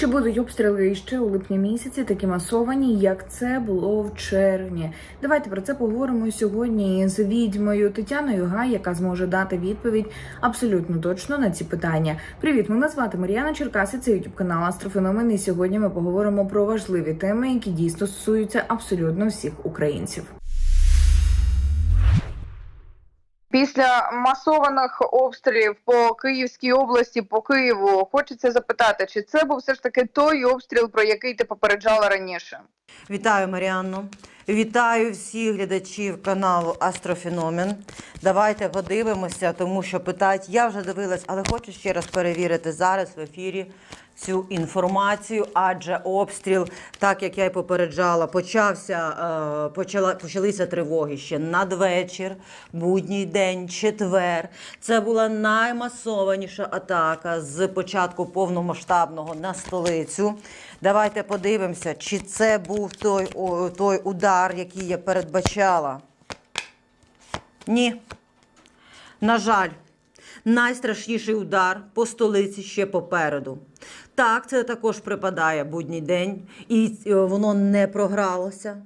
Чи будуть обстріли іще у липні місяці такі масовані, як це було в червні? Давайте про це поговоримо сьогодні з відьмою Тетяною Гай, яка зможе дати відповідь абсолютно точно на ці питання. Привіт, мене звати Мар'яна Черкаси. Це ютуб канал Астрофеномен. І сьогодні ми поговоримо про важливі теми, які дійсно стосуються абсолютно всіх українців. Після масованих обстрілів по Київській області, по Києву, хочеться запитати, чи це був все ж таки той обстріл, про який ти попереджала раніше? Вітаю, Маріанно. Вітаю всіх глядачів каналу Астрофеномен. Давайте подивимося, тому що питають, я вже дивилась, але хочу ще раз перевірити зараз в ефірі цю інформацію, адже обстріл, так як я й попереджала, почався, е, почала, почалися тривоги ще надвечір, будній день, четвер. Це була наймасованіша атака з початку повномасштабного на столицю. Давайте подивимося, чи це був той, о, той удар, який я передбачала. Ні. На жаль, найстрашніший удар по столиці ще попереду. Так, це також припадає будній день, і е, воно не програлося.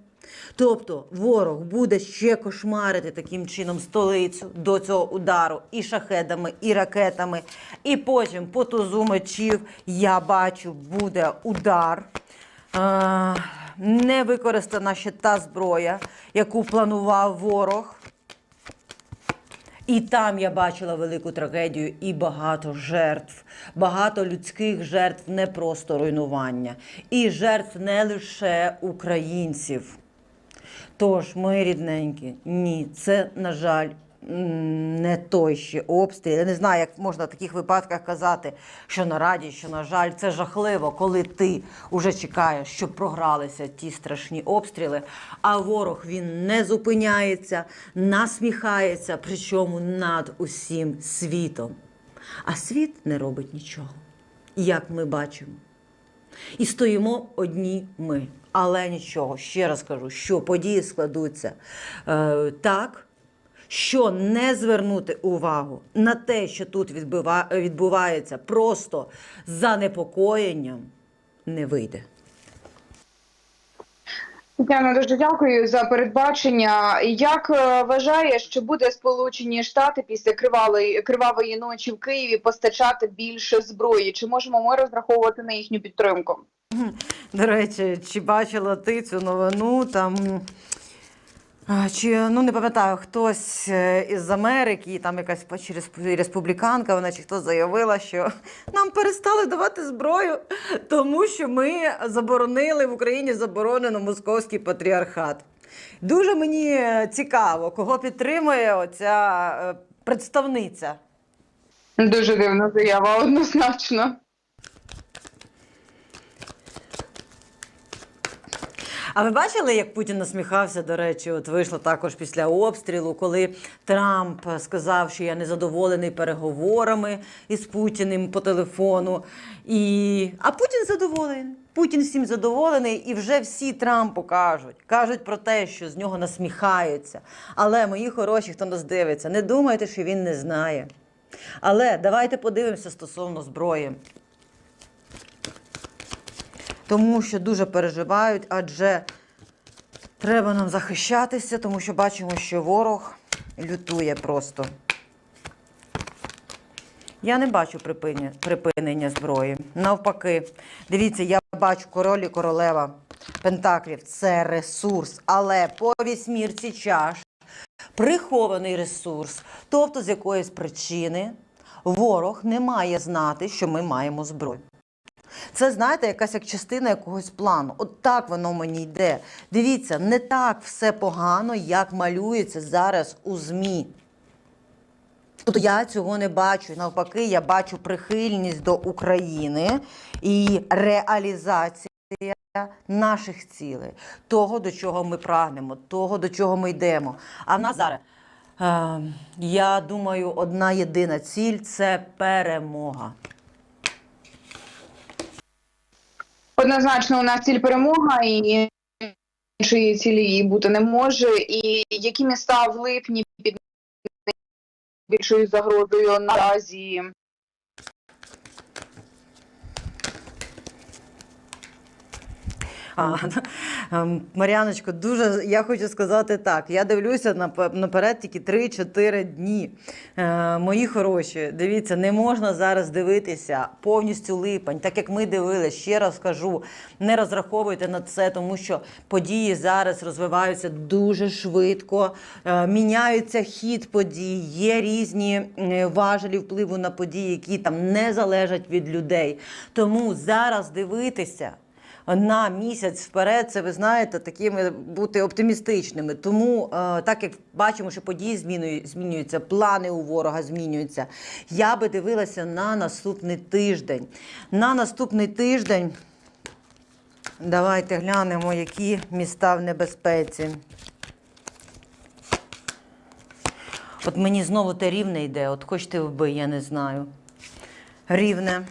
Тобто ворог буде ще кошмарити таким чином столицю до цього удару і шахедами, і ракетами. І потім по тузу мечів я бачу, буде удар. Не використана ще та зброя, яку планував ворог. І там я бачила велику трагедію і багато жертв, багато людських жертв, не просто руйнування, і жертв не лише українців. Тож, мої рідненькі, ні, це, на жаль, не той ще обстріл. Я не знаю, як можна в таких випадках казати, що на раді, що на жаль, це жахливо, коли ти вже чекаєш, щоб програлися ті страшні обстріли, а ворог він не зупиняється, насміхається, причому над усім світом. А світ не робить нічого, як ми бачимо. І стоїмо одні ми. Але нічого, ще раз кажу, що події складуться е, так, що не звернути увагу на те, що тут відбувається, просто занепокоєнням не вийде. Тетяна, дуже дякую за передбачення. Як вважає, що буде Сполучені Штати після кривавої кривавої ночі в Києві постачати більше зброї? Чи можемо ми розраховувати на їхню підтримку? До речі, чи бачила ти цю новину там? Чи ну не пам'ятаю, хтось е, із Америки, там якась республіканка, вона чи хто заявила, що нам перестали давати зброю, тому що ми заборонили в Україні заборонено московський патріархат. Дуже мені е, цікаво, кого підтримує оця е, представниця. Дуже дивна заява, однозначно. А ви бачили, як Путін насміхався? До речі, от вийшло також після обстрілу, коли Трамп сказав, що я незадоволений переговорами із Путіним по телефону. І... А Путін задоволений. Путін всім задоволений, і вже всі Трампу кажуть. Кажуть про те, що з нього насміхаються. Але мої хороші, хто нас дивиться, не думайте, що він не знає. Але давайте подивимося стосовно зброї тому що дуже переживають, адже треба нам захищатися, тому що бачимо, що ворог лютує просто. Я не бачу припинення, зброї. Навпаки, дивіться, я бачу король і королева Пентаклів. Це ресурс, але по вісьмірці чаш прихований ресурс. Тобто, з якоїсь причини ворог не має знати, що ми маємо зброю. Це, знаєте, якась як частина якогось плану. От так воно мені йде. Дивіться, не так все погано, як малюється зараз у ЗМІ. Тобто я цього не бачу. Навпаки, я бачу прихильність до України і реалізація наших цілей, того, до чого ми прагнемо, того, до чого ми йдемо. А в нас зараз, е, я думаю, одна єдина ціль це перемога. Однозначно, у нас ціль перемога і іншої цілі її бути не може. І які міста в липні під більшою загрозою наразі? А, ем, Мар'яночко, дуже я хочу сказати так. Я дивлюся напе- наперед тільки 3-4 дні. Е, мої хороші, дивіться, не можна зараз дивитися повністю липень, так як ми дивилися. Ще раз кажу, не розраховуйте на це, тому що події зараз розвиваються дуже швидко, е, міняється хід подій, є різні важелі впливу на події, які там не залежать від людей. Тому зараз дивитися на місяць вперед, це ви знаєте, такими бути оптимістичними. Тому, е, так як бачимо, що події змінюються, плани у ворога змінюються. Я би дивилася на наступний тиждень. На наступний тиждень. Давайте глянемо, які міста в небезпеці. От мені знову те рівне йде, от хочете вбий, я не знаю. Рівне.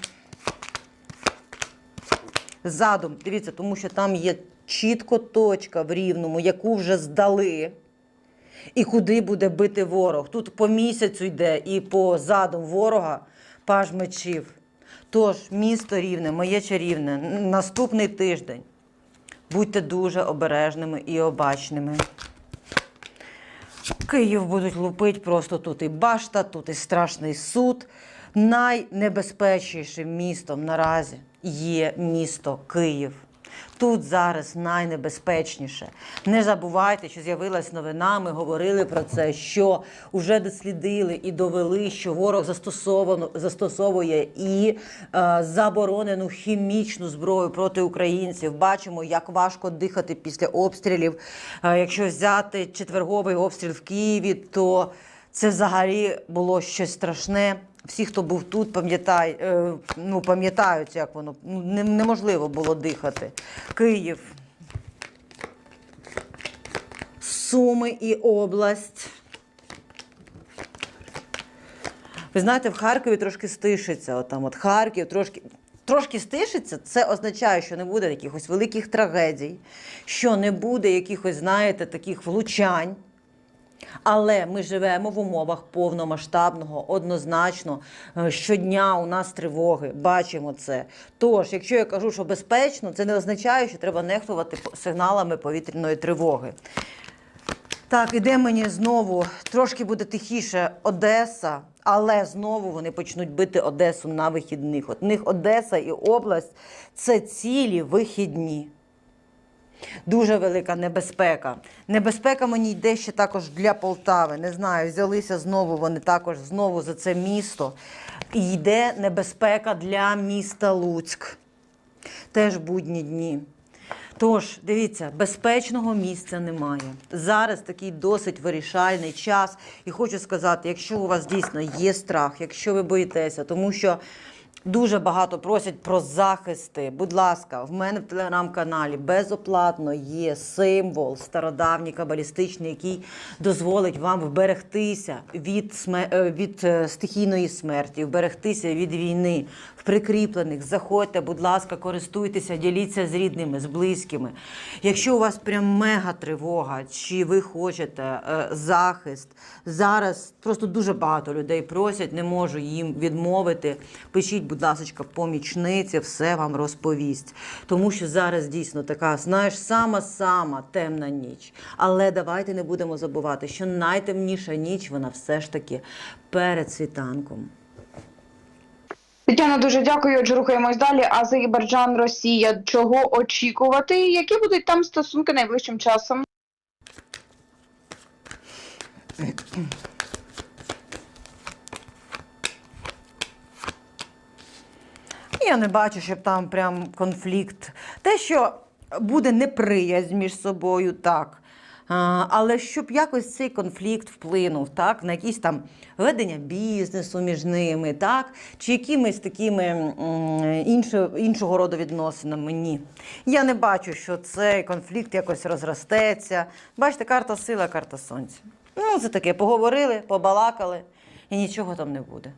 Задум, дивіться, тому що там є чітко точка в рівному, яку вже здали. І куди буде бити ворог. Тут по місяцю йде і по задум ворога паж мечів. Тож, місто рівне, моє чарівне, наступний тиждень. Будьте дуже обережними і обачними. Київ будуть лупити просто тут і башта, тут і страшний суд. Найнебезпечнішим містом наразі є місто Київ. Тут зараз найнебезпечніше. Не забувайте, що з'явилась новина. Ми говорили про це, що вже дослідили і довели, що ворог застосовано застосовує і е, заборонену хімічну зброю проти українців. Бачимо, як важко дихати після обстрілів. Е, якщо взяти четверговий обстріл в Києві, то це взагалі було щось страшне. Всі, хто був тут, пам'ятай, е, ну, пам'ятають, як воно ну, неможливо було дихати. Київ, Суми і область. Ви знаєте, в Харкові трошки стишиться. От там от Харків трошки. Трошки стишиться, це означає, що не буде якихось великих трагедій, що не буде якихось, знаєте, таких влучань. Але ми живемо в умовах повномасштабного, однозначно. е, Щодня у нас тривоги, бачимо це. Тож, якщо я кажу, що безпечно, це не означає, що треба нехтувати сигналами повітряної тривоги. Так, іде мені знову трошки буде тихіше Одеса, але знову вони почнуть бити Одесу на вихідних. От них Одеса і область це цілі вихідні. Дуже велика небезпека. Небезпека мені йде ще також для Полтави. Не знаю, взялися знову вони також знову за це місто. І йде небезпека для міста Луцьк. Теж будні дні. Тож, дивіться, безпечного місця немає. Зараз такий досить вирішальний час. І хочу сказати, якщо у вас дійсно є страх, якщо ви боїтеся, тому що дуже багато просять про захисти. Будь ласка, в мене в телеграм-каналі безоплатно є символ стародавній кабалістичний, який дозволить вам вберегтися від, е, від е, стихійної смерті, вберегтися від війни. Прикріплених заходьте, будь ласка, користуйтеся, діліться з рідними, з близькими. Якщо у вас прям мега тривога, чи ви хочете е, захист, зараз просто дуже багато людей просять, не можу їм відмовити. Пишіть, будь ласка, помічниці, все вам розповість. Тому що зараз дійсно така, знаєш, сама-сама темна ніч. Але давайте не будемо забувати, що найтемніша ніч вона все ж таки перед світанком. Тетяна, дуже дякую. Отже, рухаємось далі. Азербайджан, Росія. Чого очікувати? Які будуть там стосунки найближчим часом? Я не бачу, щоб там прям конфлікт. Те, що буде неприязнь між собою, так. Але щоб якось цей конфлікт вплинув так, на якісь там ведення бізнесу між ними, так, чи якимись такими м, іншо, іншого роду відносинами. Ні. Я не бачу, що цей конфлікт якось розростеться. Бачите, карта сила, карта сонця. Ну, це таке, поговорили, побалакали, і нічого там не буде.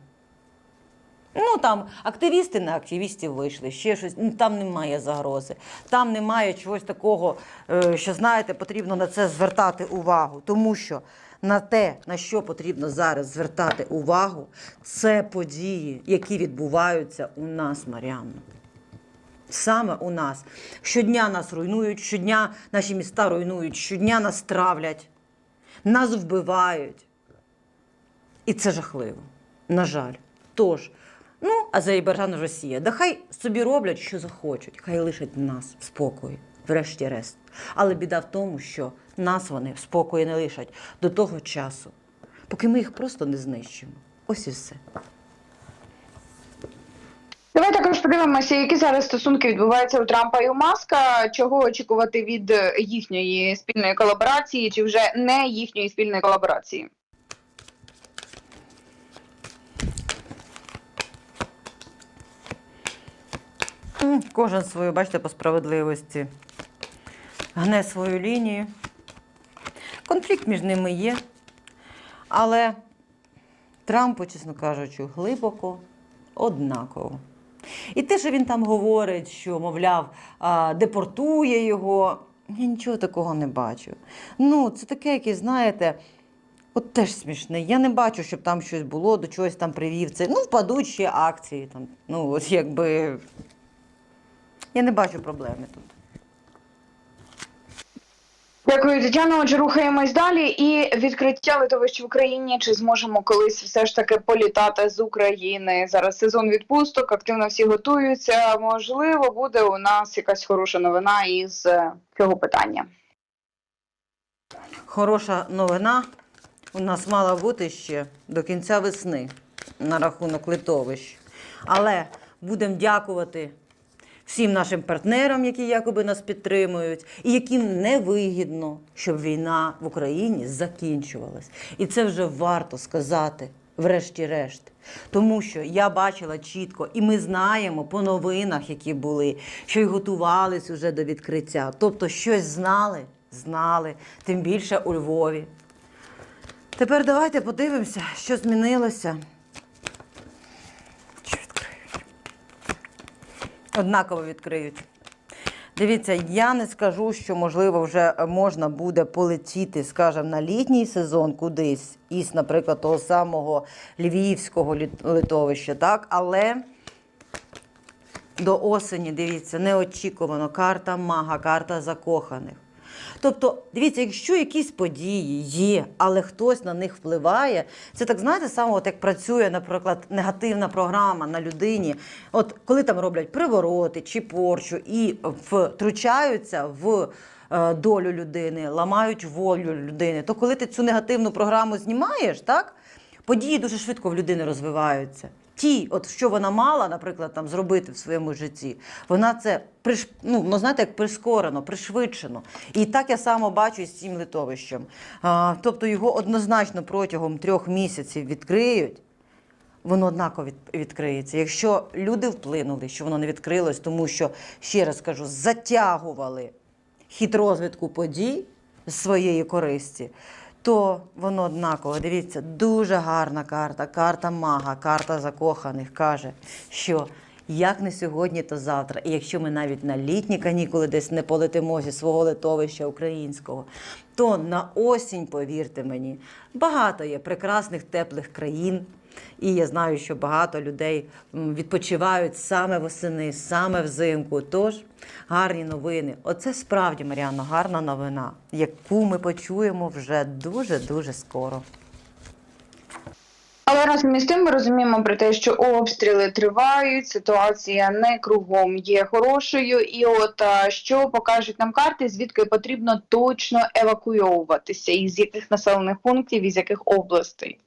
Ну там активісти на активістів вийшли, ще щось. Ну, Там немає загрози. Там немає чогось такого, е, що знаєте, потрібно на це звертати увагу. Тому що на те, на що потрібно зараз звертати увагу, це події, які відбуваються у нас, Маріанно. саме у нас. Щодня нас руйнують, щодня наші міста руйнують, щодня нас травлять, нас вбивають. І це жахливо. На жаль. Тож, ну, Азербайджан Росія. Да хай собі роблять, що захочуть, хай лишать нас в спокої, врешті-решт. Але біда в тому, що нас вони в спокої не лишать до того часу, поки ми їх просто не знищимо. Ось і все. Давай також подивимося, які зараз стосунки відбуваються у Трампа і у Маска. Чого очікувати від їхньої спільної колаборації, чи вже не їхньої спільної колаборації? Кожен свою, бачите, по справедливості гне свою лінію. Конфлікт між ними є, але Трампу, чесно кажучи, глибоко однаково. І те, що він там говорить, що, мовляв, депортує його, я нічого такого не бачу. Ну, це таке, яке, знаєте, от теж смішне. Я не бачу, щоб там щось було, до чогось там привів. Це, ну, впадуть ще акції. Там, ну, от якби. Я не бачу проблеми тут. Дякую, Тетяно. Отже, рухаємось далі. І відкриття литовищ в Україні. Чи зможемо колись все ж таки політати з України? Зараз сезон відпусток, активно всі готуються. Можливо, буде у нас якась хороша новина із е, цього питання. Хороша новина у нас мала бути ще до кінця весни на рахунок литовищ. Але будемо дякувати всім нашим партнерам, які якоби нас підтримують, і яким не вигідно, щоб війна в Україні закінчувалась. І це вже варто сказати, врешті-решт. Тому що я бачила чітко, і ми знаємо по новинах, які були, що й готувались уже до відкриття. Тобто щось знали, знали, тим більше у Львові. Тепер давайте подивимося, що змінилося. Чи відкриють? Однаково відкриють. Дивіться, я не скажу, що можливо вже можна буде полетіти, скажімо, на літній сезон кудись, із, наприклад, того самого львівського литовища, так? Але до осені, дивіться, неочікувано карта мага, карта закоханих. Тобто, дивіться, якщо якісь події є, але хтось на них впливає, це так знаєте, саме от як працює, наприклад, негативна програма на людині. От коли там роблять привороти чи порчу і втручаються в е, долю людини, ламають волю людини, то коли ти цю негативну програму знімаєш, так? події дуже швидко в людини розвиваються. Ті, от що вона мала, наприклад, там зробити в своєму житті, вона це приш... ну, ну, знаєте, як прискорено, пришвидшено. І так я само бачу з цим литовищем. А, тобто його однозначно протягом трьох місяців відкриють. Воно однаково від, відкриється. Якщо люди вплинули, що воно не відкрилось, тому що, ще раз кажу, затягували хід розвитку подій з своєї користі, то воно однаково. Дивіться, дуже гарна карта, карта мага, карта закоханих каже, що як не сьогодні, то завтра. І якщо ми навіть на літні канікули десь не полетимо зі свого литовища українського, то на осінь, повірте мені, багато є прекрасних теплих країн. І я знаю, що багато людей відпочивають саме восени, саме взимку. Тож гарні новини. Оце справді, Маріано, гарна новина, яку ми почуємо вже дуже-дуже скоро. Але разом із тим ми розуміємо про те, що обстріли тривають, ситуація не кругом є хорошою, і от що покажуть нам карти, звідки потрібно точно евакуйовуватися, із яких населених пунктів, із яких областей.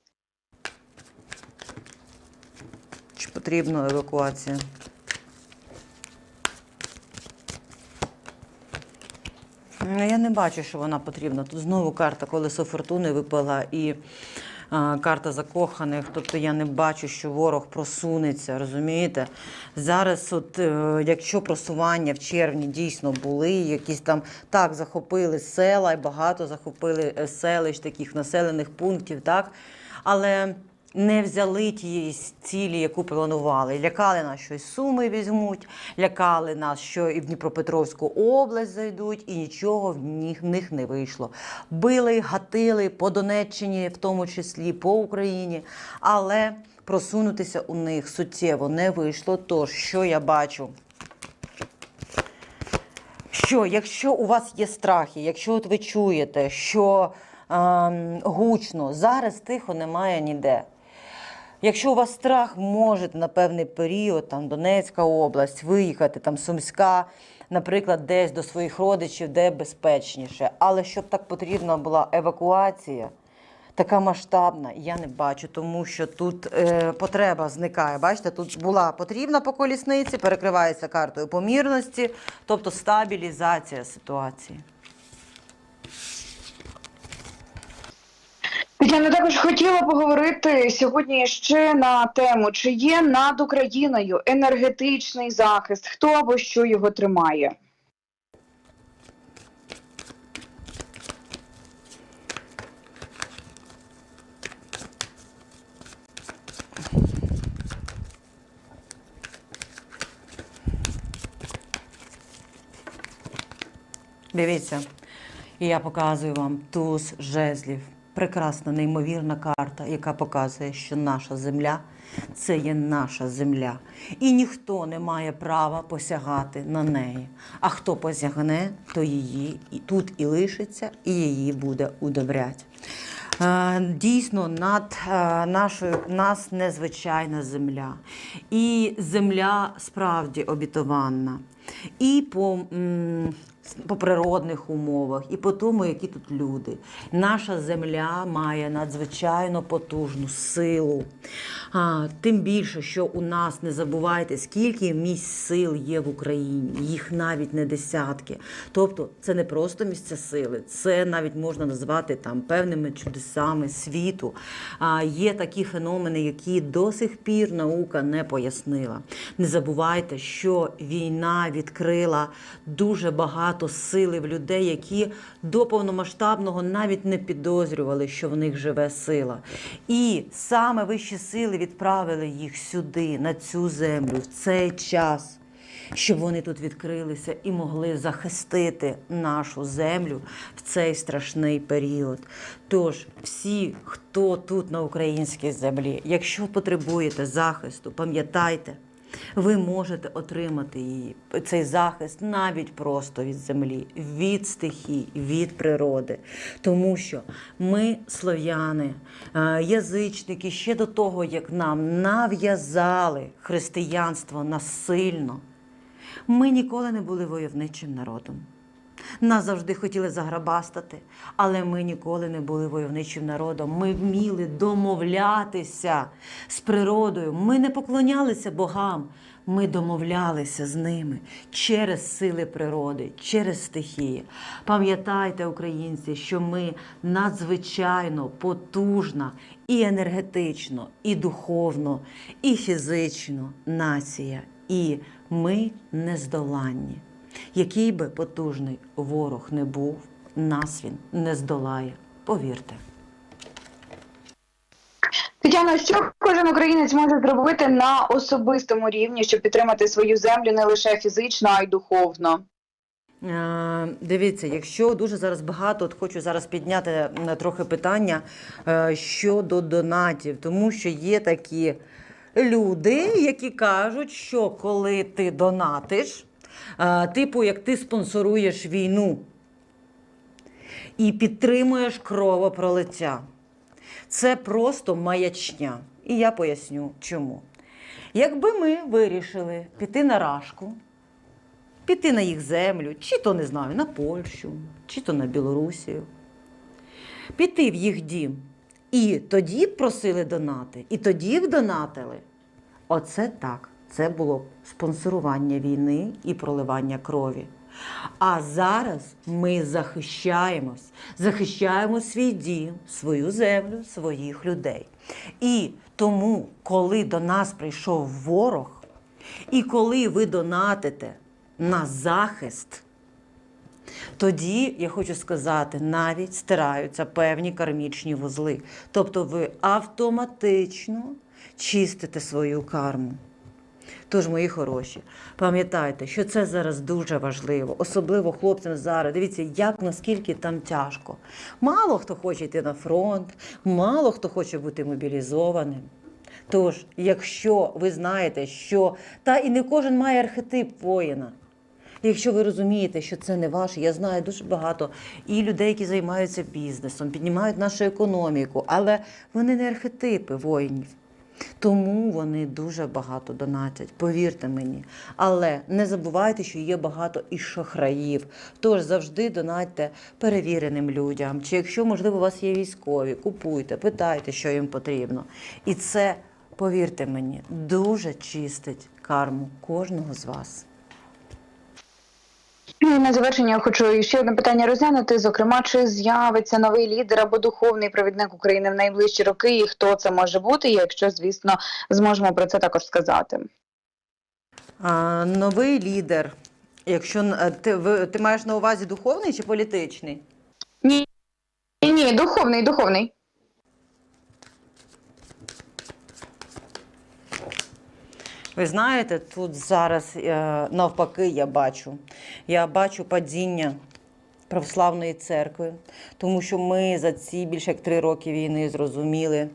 Чи потрібна евакуація? Ну, Я не бачу, що вона потрібна. Тут знову карта колесо фортуни випала і карта закоханих. Тобто я не бачу, що ворог просунеться, розумієте? Зараз, от, е, якщо просування в червні дійсно були, якісь там так захопили села і багато захопили е, селищ, таких населених пунктів, так? Але не взяли тієї цілі, яку планували. Лякали нас, що і Суми візьмуть, лякали нас, що і в Дніпропетровську область зайдуть, і нічого в них, в них не вийшло. Били, гатили по Донеччині, в тому числі по Україні, але просунутися у них суттєво не вийшло. Тож, що я бачу? що якщо у вас є страхи, якщо от ви чуєте, що ем, гучно, зараз тихо немає ніде. Якщо у вас страх, можете на певний період, там Донецька область, виїхати, там Сумська, наприклад, десь до своїх родичів, де безпечніше. Але щоб так потрібна була евакуація, така масштабна, я не бачу, тому що тут е, потреба зникає. Бачите, тут була потрібна по колісниці, перекривається картою помірності, тобто стабілізація ситуації. Тетяна, також хотіла поговорити сьогодні ще на тему, чи є над Україною енергетичний захист, хто або що його тримає. Дивіться, і я показую вам туз жезлів. Прекрасна, неймовірна карта, яка показує, що наша земля це є наша земля. І ніхто не має права посягати на неї. А хто посягне, то її і тут і лишиться, і її буде удобрять. Е, Дійсно, над е, нашою нас незвичайна земля. І земля справді обітованна. І по, по природних умовах, і по тому, які тут люди. Наша земля має надзвичайно потужну силу. А, тим більше, що у нас не забувайте, скільки місць сил є в Україні, їх навіть не десятки. Тобто, це не просто місця сили, це навіть можна назвати там певними чудесами світу. А, є такі феномени, які до сих пір наука не пояснила. Не забувайте, що війна відкрила дуже багато сили в людей, які до повномасштабного навіть не підозрювали, що в них живе сила. І саме вищі сили відправили їх сюди, на цю землю, в цей час. Щоб вони тут відкрилися і могли захистити нашу землю в цей страшний період. Тож, всі, хто тут на українській землі, якщо потребуєте захисту, пам'ятайте, ви можете отримати її, цей захист навіть просто від землі, від стихій, від природи. Тому що ми, слов'яни, е, язичники, ще до того, як нам нав'язали християнство насильно, ми ніколи не були войовничим народом. Нас завжди хотіли заграбастати, але ми ніколи не були войовничим народом. Ми вміли домовлятися з природою. Ми не поклонялися богам. Ми домовлялися з ними через сили природи, через стихії. Пам'ятайте, українці, що ми надзвичайно потужна і енергетично, і духовно, і фізично нація. І ми нездоланні. Який би потужний ворог не був, нас він не здолає. Повірте. Тетяна, що кожен українець може зробити на особистому рівні, щоб підтримати свою землю не лише фізично, а й духовно? Е, Дивіться, якщо дуже зараз багато, от хочу зараз підняти е, трохи питання е, щодо донатів, тому що є такі люди, які кажуть, що коли ти донатиш, типу як ти спонсоруєш війну і підтримуєш кровопролиття. Це просто маячня. І я поясню чому. Якби ми вирішили піти на рашку, піти на їх землю, чи то не знаю, на Польщу, чи то на Білорусію, піти в їх дім. І тоді просили донати, і тоді б донатили. Оце так. Це було спонсорування війни і проливання крові. А зараз ми захищаємось, захищаємо свій дім, свою землю, своїх людей. І тому, коли до нас прийшов ворог, і коли ви донатите на захист, тоді я хочу сказати, навіть стираються певні кармічні вузли. Тобто ви автоматично чистите свою карму. Тож, мої хороші, пам'ятайте, що це зараз дуже важливо, особливо хлопцям зараз. Дивіться, як наскільки там тяжко. Мало хто хоче йти на фронт, мало хто хоче бути мобілізованим. Тож, якщо ви знаєте, що та і не кожен має архетип воїна. Якщо ви розумієте, що це не ваше, я знаю дуже багато і людей, які займаються бізнесом, піднімають нашу економіку, але вони не архетипи воїнів. Тому вони дуже багато донатять, повірте мені. Але не забувайте, що є багато і шахраїв. Тож завжди донатьте перевіреним людям. Чи якщо, можливо, у вас є військові, купуйте, питайте, що їм потрібно. І це, повірте мені, дуже чистить карму кожного з вас. І на завершення я хочу ще одне питання розглянути. Зокрема, чи з'явиться новий лідер або духовний провідник України в найближчі роки, і хто це може бути, якщо, звісно, зможемо про це також сказати. А, новий лідер. Якщо е, ти, ви, ти маєш на увазі духовний чи політичний? Ні, ні, духовний, духовний. Ви знаєте, тут зараз е, навпаки я бачу. Я бачу падіння православної церкви, тому що ми за ці більше як три роки війни зрозуміли,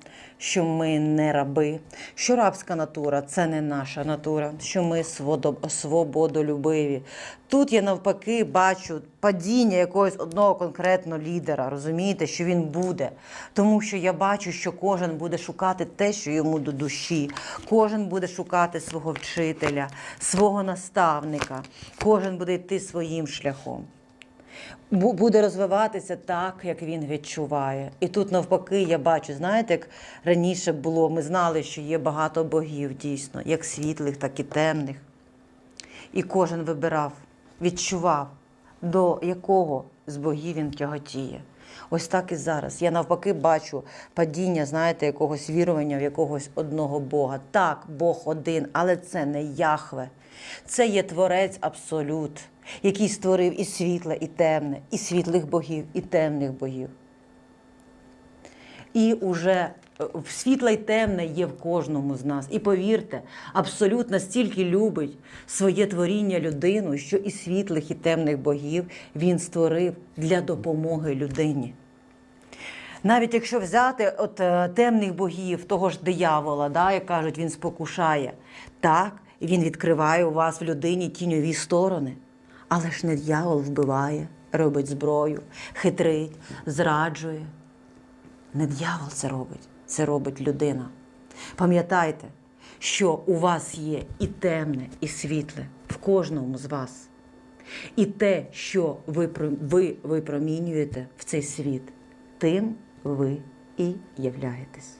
що ми не раби, що рабська натура це не наша натура, що ми свободолюбиві. Тут я навпаки бачу падіння якогось одного конкретного лідера. Розумієте, що він буде. Тому що я бачу, що кожен буде шукати те, що йому до душі. Кожен буде шукати свого вчителя, свого наставника. Кожен буде йти своїм шляхом. Бу- Буде розвиватися так, як він відчуває. І тут навпаки, я бачу, знаєте, як раніше було, ми знали, що є багато богів дійсно, як світлих, так і темних. І кожен вибирав, відчував, до якого з богів він тяготіє. Ось так і зараз. Я навпаки бачу падіння, знаєте, якогось вірування в якогось одного Бога. Так, Бог один, але це не Яхве. Це є творець абсолют, який створив і світле, і темне, і світлих богів, і темних богів. І уже світле й темне є в кожному з нас. І повірте, абсолют настільки любить своє творіння людину, що і світлих, і темних богів він створив для допомоги людині. Навіть якщо взяти от е, темних богів, того ж диявола, да, як кажуть, він спокушає, так, він відкриває у вас в людині тіньові сторони. Але ж не диявол вбиває, робить зброю, хитрить, зраджує. Не дьявол це робить, це робить людина. Пам'ятайте, що у вас є і темне, і світле в кожному з вас. І те, що ви, ви випромінюєте в цей світ, тим ви і являєтесь.